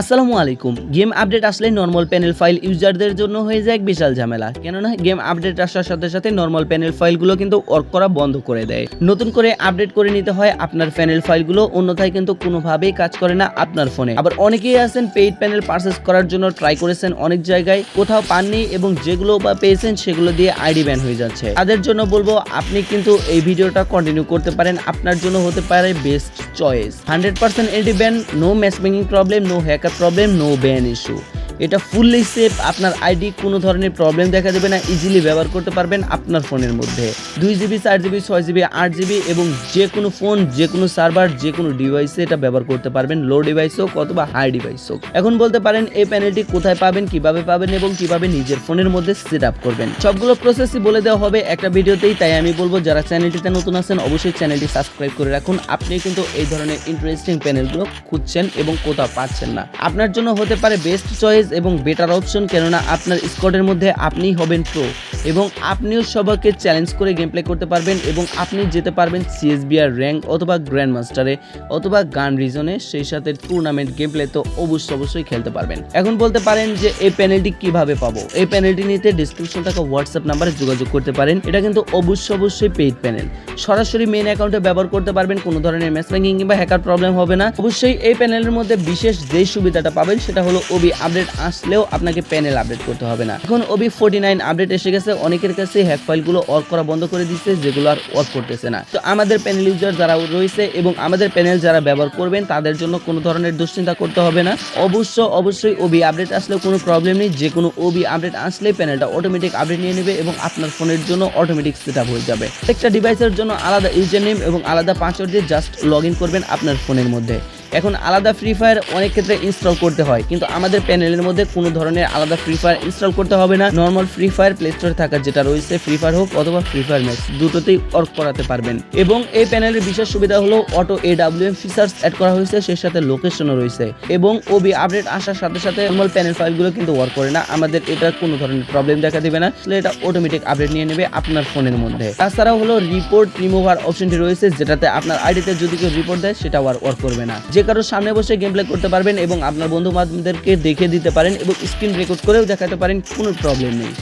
আসসালামু আলাইকুম। Game update আসলে নর্মাল প্যানেল ফাইল ইউজারদের জন্য হয়ে যায় এক বিশাল ঝামেলা। কেননা গেম আপডেট আসার সাথে সাথে নর্মাল প্যানেল ফাইলগুলো কিন্তু ওয়ার্ক করা বন্ধ করে দেয়। নতুন করে আপডেট করে নিতে হয় আপনার প্যানেল ফাইলগুলো অন্যথায় কিন্তু কোনোভাবেই কাজ করে না আপনার ফোনে আবার অনেকেই আছেন পেইড প্যানেল পারচেস করার জন্য ট্রাই করেছেন অনেক জায়গায়, কোথাও পাননি এবং যেগুলো বা পেয়েছেন সেগুলো দিয়ে আইডি ব্যান হয়ে যাচ্ছে। তাদের জন্য বলব, আপনি কিন্তু এই ভিডিওটা কন্টিনিউ করতে পারেন, আপনার জন্য হতে পারে best choice hundred percent anti ban no match making problem no hacker problem no ban issue এটা ফুললি সেফ আপনার আইডি কোনো ধরনের প্রবলেম দেখা দেবে না ইজিলি ব্যবহার করতে পারবেন আপনার ফোনের মধ্যে। দুই জিবি চার জিবি ছয় জিবি আট জিবি এবং যে কোনো ফোন যে কোনো সার্ভার যে কোনো ডিভাইসে এটা ব্যবহার করতে পারবেন লো ডিভাইস হোক অথবা হাই ডিভাইস হোক। এখন বলতে পারেন, এই প্যানেলটি কোথায় পাবেন, কীভাবে পাবেন এবং কীভাবে নিজের ফোনের মধ্যে সেট আপ করবেন। সবগুলো প্রসেসই বলে দেওয়া হবে একটা ভিডিওতেই, তাই আমি বলব, যারা চ্যানেলটিতে নতুন আছেন, অবশ্যই চ্যানেলটি সাবস্ক্রাইব করে রাখুন। আপনি কিন্তু এই ধরনের ইন্টারেস্টিং প্যানেলগুলো খুঁজছেন এবং কোথাও পাচ্ছেন না। আপনার জন্য হতে পারে বেস্ট চয়েস এবং বেটার অপশন কেননা আপনার স্কোয়াডের মধ্যে আপনিই হবেন প্রো এবং আপনিও সবাইকে চ্যালেঞ্জ করে গেম প্লে করতে পারবেন এবং আপনি যেতে পারবেন সিএসবিআর র্যাঙ্ক অথবা গ্র্যান্ড মাস্টারে অথবা গান রিজনে সেই সাথে টুর্নামেন্ট গেম প্লে তো অবশ্যই অবশ্যই খেলতে পারবেন। এখন বলতে পারেন যে এই প্যানেলটি কীভাবে পাবো? এই প্যানেলটি নিতে ডিসক্রিপশন থাকা হোয়াটসঅ্যাপ নাম্বারে যোগাযোগ করতে পারেন। এটা কিন্তু অবশ্যই অবশ্যই পেইড প্যানেল সরাসরি মেইন অ্যাকাউন্টে ব্যবহার করতে পারবেন, কোনো ধরনের ম্যাচ র্যাঙ্কিং কিংবা হ্যাকার প্রবলেম হবে না। অবশ্যই এই প্যানেলের মধ্যে বিশেষ যে সুবিধাটা পাবেন, সেটা হলো ওবি আপডেট আসলেও আপনাকে প্যানেল আপডেট করতে হবে না। এখন ওবি ফোর্টি নাইন আপডেট এসে গেছে, অনেকের কাছে হ্যাক ফাইলগুলো ওয়ার্ক করা বন্ধ করে দিচ্ছে, যেগুলো আর ওয়ার্ক করতেছে না। তো আমাদের প্যানেল ইউজার যারা রয়েছে এবং আমাদের প্যানেল যারা ব্যবহার করবেন, তাদের জন্য কোনো ধরনের দুশ্চিন্তা করতে হবে না। অবশ্য, অবশ্যই ওবি আপডেট আসলেও কোনো প্রবলেম নেই। যে কোনো ওবি আপডেট আসলেই প্যানেলটা অটোমেটিক আপডেট নিয়ে নেবে এবং আপনার ফোনের জন্য অটোমেটিক সেট হয়ে যাবে। একটা ডিভাইসের জন্য আলাদা ইউজার নেম এবং আলাদা পাসওয়ার্ড দিয়ে জাস্ট লগ করবেন আপনার ফোনের মধ্যে। এখন আলাদা ফ্রি ফায়ার অনেক ক্ষেত্রে ইনস্টল করতে হয়, কিন্তু আমাদের প্যানেলের মধ্যে কোনো ধরনের আলাদা ফ্রি ফায়ার ইনস্টল করতে হবে না। নর্মাল ফ্রি ফায়ার প্লে স্টোরে থাকা যেটা রয়েছে ফ্রি ফায়ার হোক অথবা ফ্রি ফায়ার ম্যাক্স দুটোতেই ওয়ার্ক করাতে পারবেন। এবং এই প্যানেলের বিশেষ সুবিধা হলো auto A W M features add করা হয়েছে, সেই সাথে লোকেশনও রয়েছে। এবং ওবি আপডেট আসার সাথে সাথে নর্মাল প্যানেল ফাইলগুলো কিন্তু ওয়ার্ক করে না, আমাদের এটা কোনো ধরনের প্রবলেম দেখা দিবে না। এটা অটোমেটিক আপডেট নিয়ে নেবে আপনার ফোনের মধ্যে। তাছাড়াও হলো রিপোর্ট রিমুভার অপশনটি রয়েছে, যেটাতে আপনার আইডিতে যদি কেউ রিপোর্ট দেয় সেটা আর ওয়ার্ক করবে না। যে কারোর সামনে বসে গেম প্লে করতে পারবেন এবং আপনার বন্ধু বান্ধবদেরকে দেখে দিতে পারেন এবং স্ক্রিন রেকর্ড করেও দেখাতে পারেন, কোনো প্রবলেম নেই।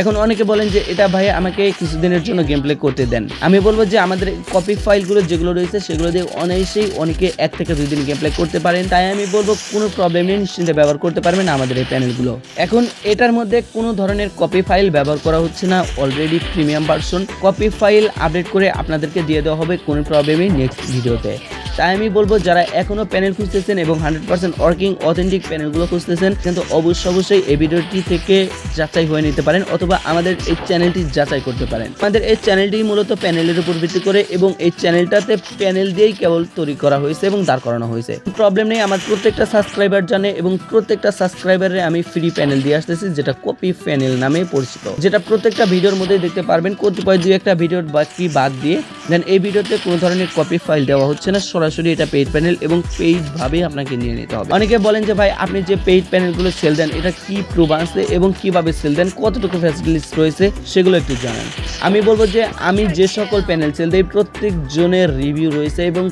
এখন অনেকে বলেন যে, এটা ভাই আমাকে কিছুদিনের জন্য গেম প্লে করতে দেন। আমি বলব যে, আমাদের কপি ফাইলগুলো যেগুলো রয়েছে, সেগুলো দিয়ে অনায়াসেই অনেকে এক থেকে দুই দিন গেম প্লে করতে পারেন। তাই আমি বলব, কোনো প্রবলেম নেই, নিশ্চিন্তে ব্যবহার করতে পারবেন আমাদের এই প্যানেলগুলো এখন এটার মধ্যে কোনো ধরনের কপি ফাইল ব্যবহার করা হচ্ছে না already premium version copy file update করে আপনাদেরকে দিয়ে দেওয়া হবে, কোনো প্রবলেমই নেক্সট ভিডিওতে তাই আমি বলব যারা এখনও প্যানেল খুঁজতেছেন এবং হান্ড্রেড পার্সেন্ট ওয়ার্কিং অথেন্টিক প্যানেলগুলো খুঁজতেছেন, কিন্তু অবশ্যই অবশ্যই এই ভিডিওটি থেকে যাচাই হয়ে নিতে পারেন অথবা আমাদের এই চ্যানেলটি যাচাই করতে পারেন। আমাদের এই চ্যানেলটি মূলত প্যানেলের উপর ভিত্তি করে এবং এই চ্যানেলটাতে প্যানেল দিয়েই কেবল তৈরি করা হয়েছে এবং দাঁড় করানো হয়েছে। প্রবলেম নেই, আমার প্রত্যেকটা সাবস্ক্রাইবার জানে এবং প্রত্যেকটা সাবস্ক্রাইবারে আমি ফ্রি প্যানেল দিয়ে আসতেছি, যেটা কপি প্যানেল নামে পরিচিত। যেটা প্রত্যেকটা ভিডিওর মধ্যে দেখতে পারবেন, কতিপয় দুই একটা ভিডিওর বাকি বাদ দিয়ে দেন এই ভিডিওতে কোনো ধরনের কপি ফাইল দেওয়া হচ্ছে না। সরাসরি এটা পেইড প্যানেল এবং পেইডভাবেই আপনাকে নিয়ে নিতে হবে। অনেকে বলেন যে, ভাই, আপনি যে পেইড প্যানেলগুলো সেল দেন, এটা কি প্রুভ আছে এবং কীভাবে সেল দেন, কতটুকু ফ্যাসিলিটিস রয়েছে, সেগুলো একটু জানান। আমি বলব যে, আমি যে সকল প্যানেল সেল দিই প্রত্যেক জনের রিভিউ রয়েছে এবং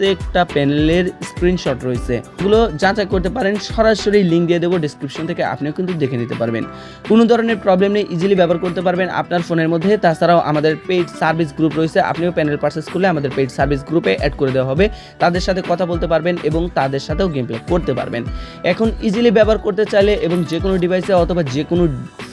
প্রত্যেকটা প্যানেলের স্ক্রিনশট রয়েছে। এগুলো যাচাই করতে পারেন, সরাসরি লিঙ্ক দিয়ে দেবো ডিসক্রিপশন থেকে, আপনিও কিন্তু দেখে নিতে পারবেন। কোনো ধরনের প্রবলেম নেই ইজিলি ব্যবহার করতে পারবেন আপনার ফোনের মধ্যে। তাছাড়াও আমাদের পেইড সার্ভিস গ্রুপ রয়েছে, আপনিও প্যানেল পারচেস করলে আমাদের পেইড সার্ভিস গ্রুপে অ্যাড করে দেওয়া হবে। তাদের সাথে কথা বলতে পারবেন এবং তাদের সাথেও গেম প্লে করতে পারবেন। এখন ইজিলি ব্যবহার করতে চাইলে এবং যে কোনো ডিভাইসে অথবা যে কোনো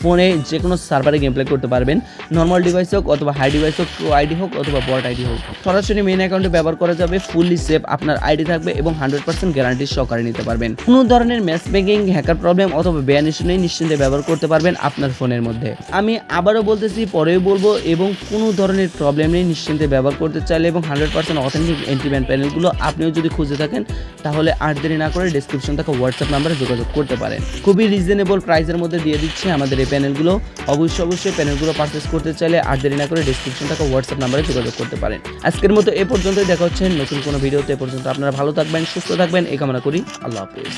ফোনে যে কোনো সার্ভারে গেম প্লে করতে পারবেন। নর্মাল ডিভাইস হোক অথবা হাই ডিভাইস হোক প্রো আইডি হোক অথবা বট আইডি হোক। সরাসরি মেন অ্যাকাউন্টে ব্যবহার করা যাবে ফুললি সেফ আপনার আইডি থাকবে এবং হান্ড্রেড পার্সেন্ট গ্যারান্টি সহকারে নিতে পারবেন। কোনো ধরনের ম্যাচ মেকিং হ্যাকার প্রবলেম অথবা ব্যান ইস্যু নেই, নিশ্চিন্তে ব্যবহার করতে পারবেন আপনার ফোনের মধ্যে। আমি আবারও বলতেছি, পরেও বলব, এবং কোনো ধরনের প্রবলেম নেই, নিশ্চিন্তে ব্যবহার করতে চাইলে এবং হান্ড্রেড পার্সেন্ট অথেন্টিক অ্যান্টিব্যান প্যানেলগুলো আপনিও যদি খুঁজে থাকেন, তাহলে আর দেরি না করে ডিসক্রিপশন থেকে হোয়াটসঅ্যাপ নাম্বারে যোগাযোগ করতে পারেন। খুবই রিজনেবল প্রাইসের মধ্যে দিয়ে দিচ্ছে আমাদের প্যানেলগুলো অবশ্যই অবশ্যই প্যানেলগুলো পারচেস করতে চাইলে আর দেরি না করে ডিসক্রিপশন থাকা হোয়াটসঅ্যাপ নাম্বারে যোগাযোগ করতে পারেন। আজকের মতো এ পর্যন্তই, দেখা হচ্ছে নতুন কোনো ভিডিওতে। এ পর্যন্ত আপনারা ভালো থাকবেন, সুস্থ থাকবেন। এই কামনা করি, আল্লাহ হাফিজ।